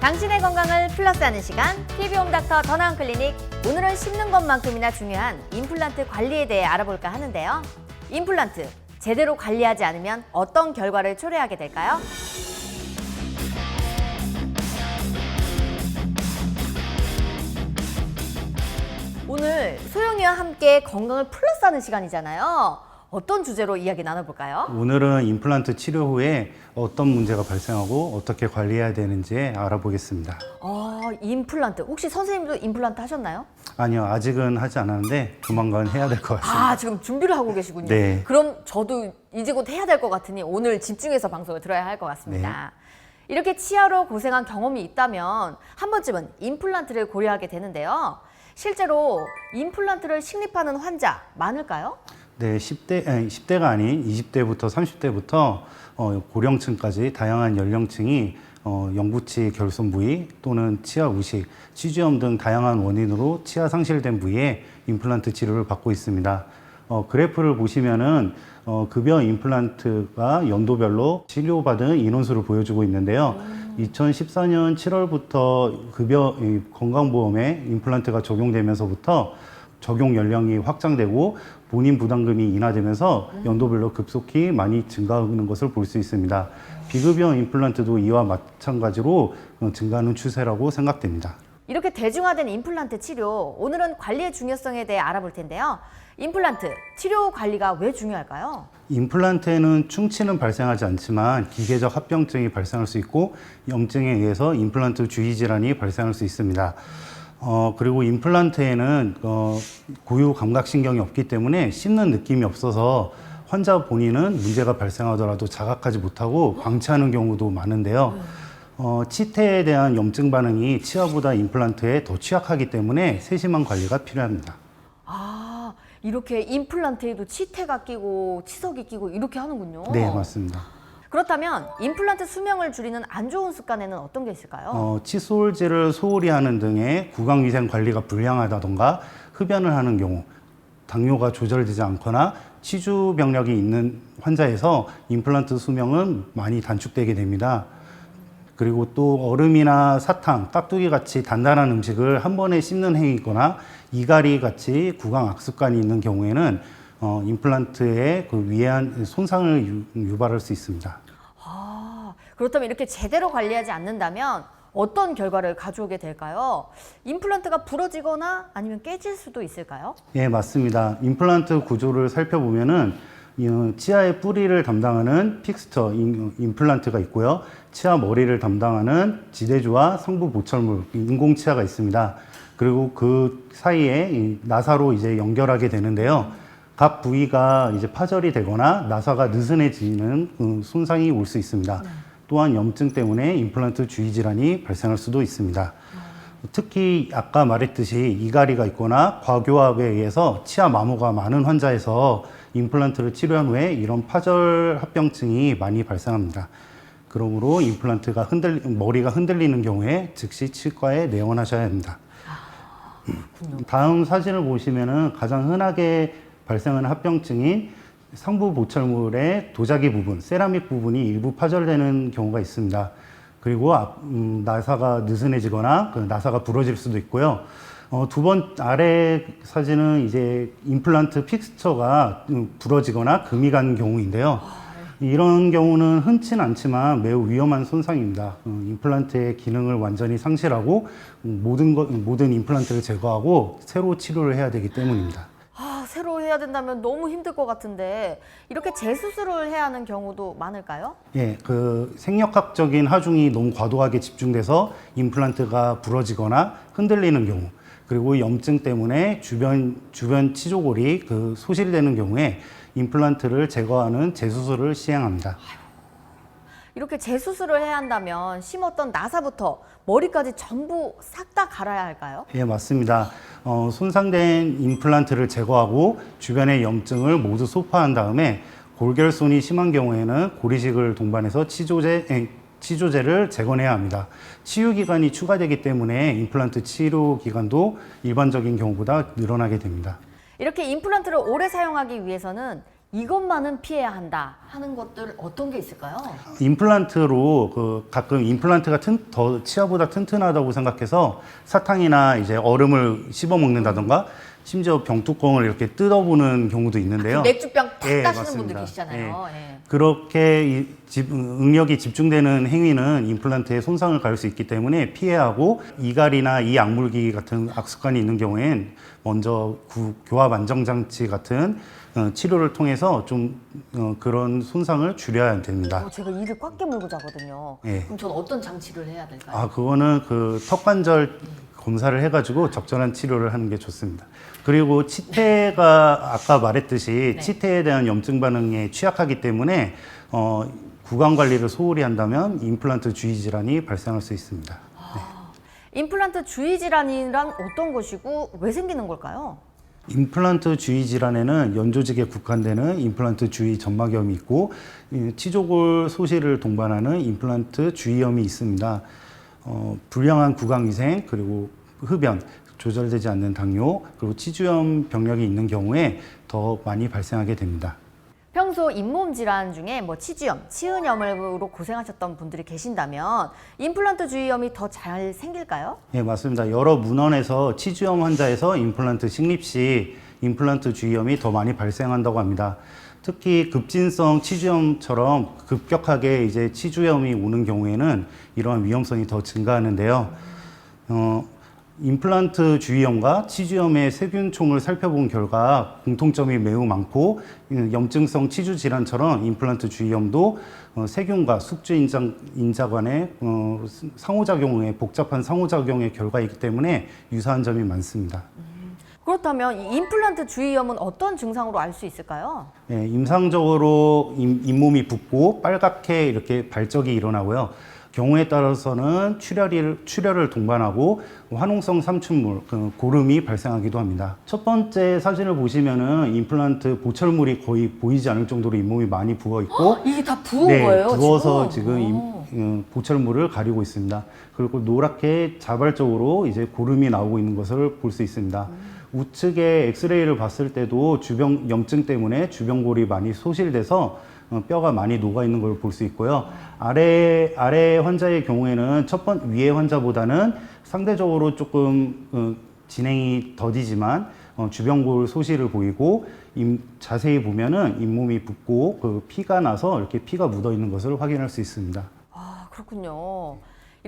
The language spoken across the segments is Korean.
당신의 건강을 플러스하는 시간 TV홈 닥터 전화원 클리닉 오늘은 씹는 것만큼이나 중요한 임플란트 관리에 대해 알아볼까 하는데요. 임플란트 제대로 관리하지 않으면 어떤 결과를 초래하게 될까요? 오늘 소영이와 함께 건강을 플러스하는 시간이잖아요. 어떤 주제로 이야기 나눠볼까요? 오늘은 임플란트 치료 후에 어떤 문제가 발생하고 어떻게 관리해야 되는지 알아보겠습니다. 어, 임플란트. 혹시 선생님도 임플란트 하셨나요? 아니요, 아직은 하지 않았는데 조만간 해야 될 것 같습니다. 아, 지금 준비를 하고 계시군요. 네. 그럼 저도 이제 곧 해야 될 것 같으니 오늘 집중해서 방송을 들어야 할 것 같습니다. 이렇게 치아로 고생한 경험이 있다면 한 번쯤은 임플란트를 고려하게 되는데요. 실제로 임플란트를 식립하는 환자 많을까요? 네, 10대, 아니, 10대가 아닌 20대부터 30대부터 어, 고령층까지 다양한 연령층이 어, 영구치 결손 부위 또는 치아 우식, 치주염 등 다양한 원인으로 치아 상실된 부위에 임플란트 치료를 받고 있습니다. 어, 그래프를 보시면은 어, 급여 임플란트가 연도별로 치료받은 인원수를 보여주고 있는데요. 2014년 7월부터 급여 이 건강보험에 임플란트가 적용되면서부터 적용 연령이 확장되고 본인 부담금이 인하되면서 연도별로 급속히 많이 증가하는 것을 볼 수 있습니다. 비급여 임플란트도 이와 마찬가지로 어, 증가하는 추세라고 생각됩니다. 이렇게 대중화된 임플란트 치료, 오늘은 관리의 중요성에 대해 알아볼 텐데요. 임플란트 치료 관리가 왜 중요할까요? 임플란트에는 충치는 발생하지 않지만 기계적 합병증이 발생할 수 있고 염증에 의해서 임플란트 주위 질환이 발생할 수 있습니다. 어, 그리고 임플란트에는 어, 고유 감각신경이 없기 때문에 씹는 느낌이 없어서 환자 본인은 문제가 발생하더라도 자각하지 못하고 방치하는 경우도 많은데요. 어, 치태에 대한 염증 반응이 치아보다 임플란트에 더 취약하기 때문에 세심한 관리가 필요합니다. 아, 이렇게 임플란트에도 치태가 끼고 치석이 끼고 이렇게 하는군요. 네, 맞습니다. 그렇다면 임플란트 수명을 줄이는 안 좋은 습관에는 어떤 게 있을까요? 어, 칫솔질을 소홀히 하는 등의 구강 위생 관리가 불량하다던가 흡연을 하는 경우, 당뇨가 조절되지 않거나 치주 병력이 있는 환자에서 임플란트 수명은 많이 단축되게 됩니다. 그리고 또 얼음이나 사탕, 깍두기 같이 단단한 음식을 한 번에 씹는 행위거나 이갈이 같이 구강 악습관이 있는 경우에는 어, 임플란트에 그 위해한 손상을 유- 유발할 수 있습니다. 아, 그렇다면 이렇게 제대로 관리하지 않는다면 어떤 결과를 가져오게 될까요? 임플란트가 부러지거나 아니면 깨질 수도 있을까요? 예, 맞습니다. 임플란트 구조를 살펴보면은 이, 어, 치아의 뿌리를 담당하는 픽스처 임- 임플란트가 있고요. 치아 머리를 담당하는 지대주와 성부 보철물 인공 치아가 있습니다. 그리고 그 사이에 이 나사로 이제 연결하게 되는데요. 각 부위가 이제 파절이 되거나 나사가 느슨해지는 그 손상이 올 수 있습니다. 또한 염증 때문에 임플란트 주위 질환이 발생할 수도 있습니다. 특히 아까 말했듯이 이갈이가 있거나 과교합에 의해서 치아 마모가 많은 환자에서 임플란트를 치료한 후에 이런 파절 합병증이 많이 발생합니다. 그러므로 임플란트가 흔들 머리가 흔들리는 경우에 즉시 치과에 내원하셔야 합니다. 다음 사진을 보시면은 가장 흔하게 발생하는 합병증인 상부 보철물의 도자기 부분, 세라믹 부분이 일부 파절되는 경우가 있습니다. 그리고 앞, 음, 나사가 느슨해지거나 그 나사가 부러질 수도 있고요. 어, 두 번 아래 사진은 이제 임플란트 픽스처가 음, 부러지거나 금이 간 경우인데요. 이런 경우는 흔치는 않지만 매우 위험한 손상입니다. 음, 임플란트의 기능을 완전히 상실하고 음, 모든 것, 모든 임플란트를 제거하고 새로 치료를 해야 되기 때문입니다. 아, 새로 해야 된다면 너무 힘들 것 같은데 이렇게 재수술을 해야 하는 경우도 많을까요? 예, 그 생력학적인 하중이 너무 과도하게 집중돼서 임플란트가 부러지거나 흔들리는 경우, 그리고 염증 때문에 주변 주변 치조골이 그 소실되는 경우에 임플란트를 제거하는 재수술을 시행합니다. 이렇게 재수술을 해야 한다면 심었던 나사부터 머리까지 전부 싹 다 갈아야 할까요? 예, 맞습니다. 어, 손상된 임플란트를 제거하고 주변의 염증을 모두 소파한 다음에 골결손이 심한 경우에는 고리식을 동반해서 치조제, 에, 치조제를 재건해야 합니다. 치유 기간이 추가되기 때문에 임플란트 치료 기간도 일반적인 경우보다 늘어나게 됩니다. 이렇게 임플란트를 오래 사용하기 위해서는 이것만은 피해야 한다 하는 것들 어떤 게 있을까요? 임플란트로 그 가끔 임플란트가 튼, 더 치아보다 튼튼하다고 생각해서 사탕이나 이제 얼음을 씹어 먹는다던가 심지어 병뚜껑을 이렇게 뜯어보는 경우도 있는데요. 맥주병 탁 예, 따시는 맞습니다. 분들 계시잖아요. 예. 그렇게 이 집- 응력이 집중되는 행위는 임플란트에 손상을 가할 수 있기 때문에 피해야 하고 이갈이나 이 약물기 같은 악습관이 있는 경우엔 먼저 구- 교합 안정장치 같은 어, 치료를 통해서 좀 어, 그런 손상을 줄여야 됩니다. 어, 제가 이를 꽉 깨물고 자거든요. 예. 그럼 저는 어떤 장치를 해야 될까요? 아, 그거는 그 턱관절 검사를 해가지고 적절한 치료를 하는 게 좋습니다. 그리고 치태가 아까 말했듯이 네. 치태에 대한 염증 반응에 취약하기 때문에 어, 구강 관리를 소홀히 한다면 임플란트 주의 질환이 발생할 수 있습니다. 임플란트 주의 질환이란 어떤 것이고 왜 생기는 걸까요? 임플란트 주의 질환에는 연조직에 국한되는 임플란트 주의 점막염이 있고 이 치조골 소실을 동반하는 임플란트 주의염이 있습니다. 어, 불량한 구강 위생 그리고 흡연 조절되지 않는 당뇨 그리고 치주염 병력이 있는 경우에 더 많이 발생하게 됩니다. 평소 잇몸 질환 중에 뭐 치주염, 치은염으로 고생하셨던 분들이 계신다면 임플란트 주의염이 더 잘 생길까요? 예, 맞습니다. 여러 문헌에서 치주염 환자에서 임플란트 식립 시 임플란트 주의염이 더 많이 발생한다고 합니다. 특히 급진성 치주염처럼 급격하게 이제 치주염이 오는 경우에는 이러한 위험성이 더 증가하는데요. 어, 임플란트 주의염과 치주염의 세균총을 살펴본 결과 공통점이 매우 많고 음, 염증성 치주 질환처럼 임플란트 주의염도 어, 세균과 숙주 인자, 인자 간의 어, 상호작용의 복잡한 상호작용의 결과이기 때문에 유사한 점이 많습니다. 그렇다면 이 임플란트 주의염은 어떤 증상으로 알 수 있을까요? 예, 임상적으로 임, 잇몸이 붓고 빨갛게 이렇게 발적이 일어나고요. 경우에 따라서는 출혈을, 출혈을 동반하고 화농성 삼춘물, 그 고름이 발생하기도 합니다. 첫 번째 사진을 보시면은 임플란트 보철물이 거의 보이지 않을 정도로 잇몸이 많이 부어 있고 이게 다 부은 네, 거예요? 부어서 지금? 지금 임- 오. 음, 보철물을 가리고 있습니다. 그리고 노랗게 자발적으로 이제 고름이 나오고 있는 것을 볼 수 있습니다. 우측에 엑스레이를 봤을 때도 주변 염증 때문에 주변골이 많이 소실돼서 어, 뼈가 많이 녹아 있는 걸 볼 수 있고요. 아래 아래 환자의 경우에는 첫 번 위에 환자보다는 상대적으로 조금 어, 진행이 더디지만 어, 주변골 소실을 보이고 임- 자세히 보면은 잇몸이 붓고 그 피가 나서 이렇게 피가 묻어 있는 것을 확인할 수 있습니다. 아, 그렇군요.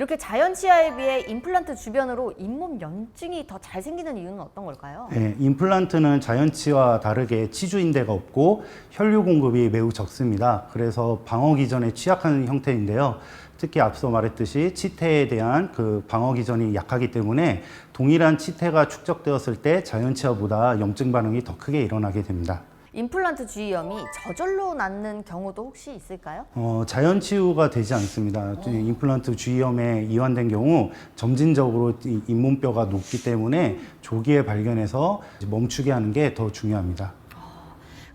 이렇게 자연 치아에 비해 임플란트 주변으로 잇몸 염증이 더 잘 생기는 이유는 어떤 걸까요? 네, 임플란트는 자연치와 다르게 치주인대가 없고 혈류 공급이 매우 적습니다. 그래서 방어 기전에 취약한 형태인데요. 특히 앞서 말했듯이 치태에 대한 그 방어 기전이 약하기 때문에 동일한 치태가 축적되었을 때 자연치아보다 염증 반응이 더 크게 일어나게 됩니다. 임플란트 주의염이 저절로 낫는 경우도 혹시 있을까요? 어, 자연 치유가 되지 않습니다. 임플란트 주의염에 이완된 경우 점진적으로 이 잇몸뼈가 녹기 때문에 조기에 발견해서 멈추게 하는 게 더 중요합니다.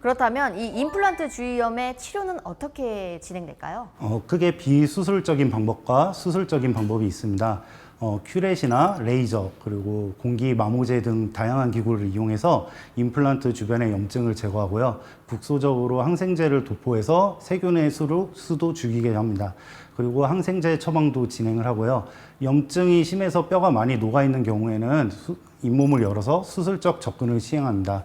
그렇다면 이 임플란트 주의염의 치료는 어떻게 진행될까요? 어, 크게 비수술적인 방법과 수술적인 방법이 있습니다. 어, 큐렛이나 레이저 그리고 공기 마모제 등 다양한 기구를 이용해서 임플란트 주변의 염증을 제거하고요. 국소적으로 항생제를 도포해서 세균의 수로, 수도 죽이게 합니다. 그리고 항생제 처방도 진행을 하고요. 염증이 심해서 뼈가 많이 녹아 있는 경우에는 수- 잇몸을 열어서 수술적 접근을 시행합니다.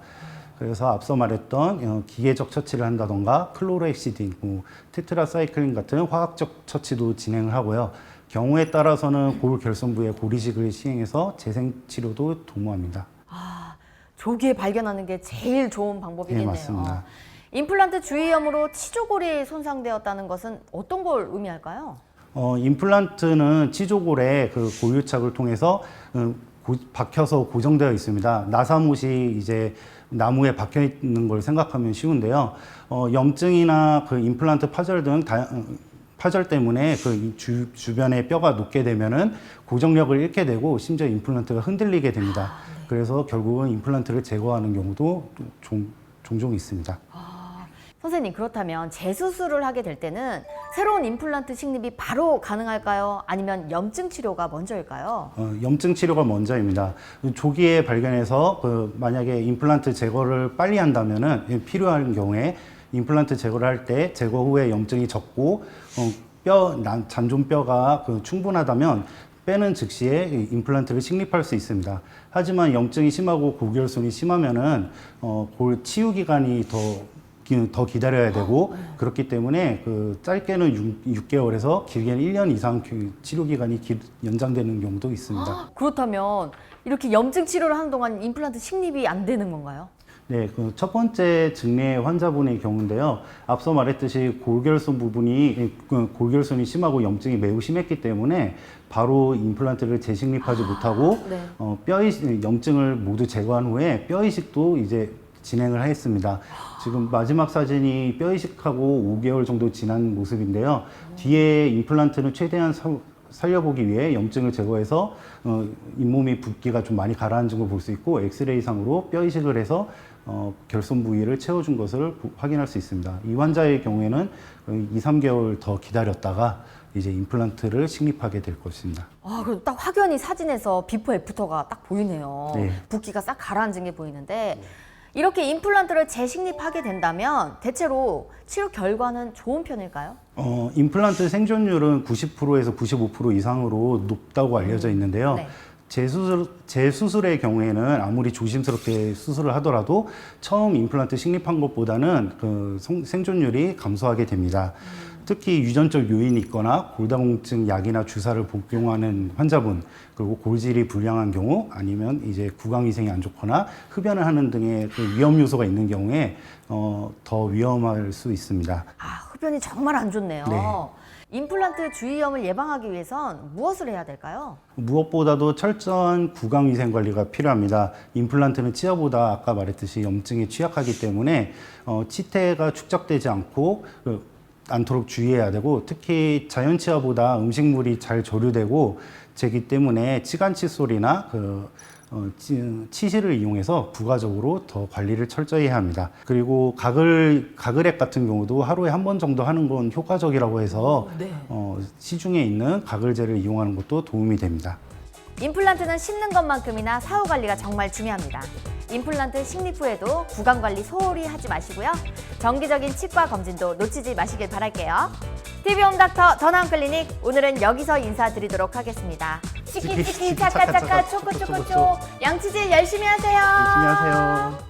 그래서 앞서 말했던 어, 기계적 처치를 한다던가 클로로엑시딘, 뭐 테트라사이클린 같은 화학적 처치도 진행을 하고요. 경우에 따라서는 골 결손부에 고리식을 시행해서 재생 치료도 도모합니다. 조기에 발견하는 게 제일 좋은 방법이겠네요. 네, 맞습니다. 임플란트 주의염으로 치조골이 손상되었다는 것은 어떤 걸 의미할까요? 어, 임플란트는 치조골에 그 고유착을 통해서 음, 고- 박혀서 고정되어 있습니다. 나사못이 이제 나무에 박혀 있는 걸 생각하면 쉬운데요. 어, 염증이나 그 임플란트 파절 등 다, 어, 파절 때문에 그이 주, 주변에 뼈가 녹게 되면은 고정력을 잃게 되고 심지어 임플란트가 흔들리게 됩니다. 그래서 결국은 임플란트를 제거하는 경우도 종, 종종 있습니다. 선생님 그렇다면 재수술을 하게 될 때는 새로운 임플란트 식립이 바로 가능할까요? 아니면 염증 치료가 먼저일까요? 어, 염증 치료가 먼저입니다. 조기에 발견해서 그 만약에 임플란트 제거를 빨리 한다면은 필요한 경우에 임플란트 제거를 할 때 제거 후에 염증이 적고 어, 뼈 난- 잔존뼈가 그 충분하다면 빼는 즉시에 이 임플란트를 식립할 수 있습니다. 하지만 염증이 심하고 고결손이 심하면은 어, 골 치유 기간이 더 기- 더 기다려야 되고 그렇기 때문에 그 짧게는 6, 개월에서 길게는 1년 이상 그 치료 기간이 길- 연장되는 경우도 있습니다. 그렇다면 이렇게 염증 치료를 하는 동안 임플란트 식립이 안 되는 건가요? 네, 그 첫 번째 증례 환자분의 경우인데요. 앞서 말했듯이 골결손 부분이 그 골결손이 심하고 염증이 매우 심했기 때문에 바로 임플란트를 재식립하지 못하고 네. 어, 뼈 이식 염증을 모두 제거한 후에 뼈 이식도 이제 진행을 했습니다. 지금 마지막 사진이 뼈 이식하고 5개월 정도 지난 모습인데요. 뒤에 임플란트는 최대한 사- 살려보기 위해 염증을 제거해서 어, 잇몸이 붓기가 좀 많이 가라앉은 걸 볼 수 있고 엑스레이상으로 뼈 이식을 해서 어, 결손 부위를 채워준 것을 보- 확인할 수 있습니다. 이 환자의 경우에는 2, 3개월 더 기다렸다가 이제 임플란트를 식립하게 될 것입니다. 아, 그래도 딱 확연히 사진에서 비포 애프터가 딱 보이네요. 네. 붓기가 싹 가라앉은 게 보이는데 이렇게 임플란트를 재식립하게 된다면 대체로 치료 결과는 좋은 편일까요? 어, 임플란트 생존율은 90%에서 95% 이상으로 높다고 알려져 있는데요. 네. 재수술, 재수술의 경우에는 아무리 조심스럽게 수술을 하더라도 처음 임플란트 식립한 것보다는 그 성- 생존율이 감소하게 됩니다. 특히 유전적 요인이 있거나 골다공증 약이나 주사를 복용하는 환자분 그리고 골질이 불량한 경우 아니면 이제 구강 위생이 안 좋거나 흡연을 하는 등의 그 위험 요소가 있는 경우에 어, 더 위험할 수 있습니다. 아, 흡연이 정말 안 좋네요. 네. 임플란트 주위염을 예방하기 위해선 무엇을 해야 될까요? 무엇보다도 철저한 구강 위생 관리가 필요합니다. 임플란트는 치아보다 아까 말했듯이 염증에 취약하기 때문에 어, 치태가 축적되지 않고 그, 않도록 주의해야 되고 특히 자연 치아보다 음식물이 잘 조류되고 제기 때문에 치간 칫솔이나 그 어, 치, 치실을 이용해서 부가적으로 더 관리를 철저히 해야 합니다. 그리고 가글 가글액 같은 경우도 하루에 한 번 정도 하는 건 효과적이라고 해서 어, 시중에 있는 가글제를 이용하는 것도 도움이 됩니다. 임플란트는 씹는 것만큼이나 사후 관리가 정말 중요합니다. 임플란트 식립 후에도 구강 관리 소홀히 하지 마시고요. 정기적인 치과 검진도 놓치지 마시길 바랄게요. TV 홈 닥터 더 나은 클리닉 오늘은 여기서 인사드리도록 하겠습니다. 치키 치키 차카차카 초코초코초 양치질 열심히 하세요. 열심히 하세요.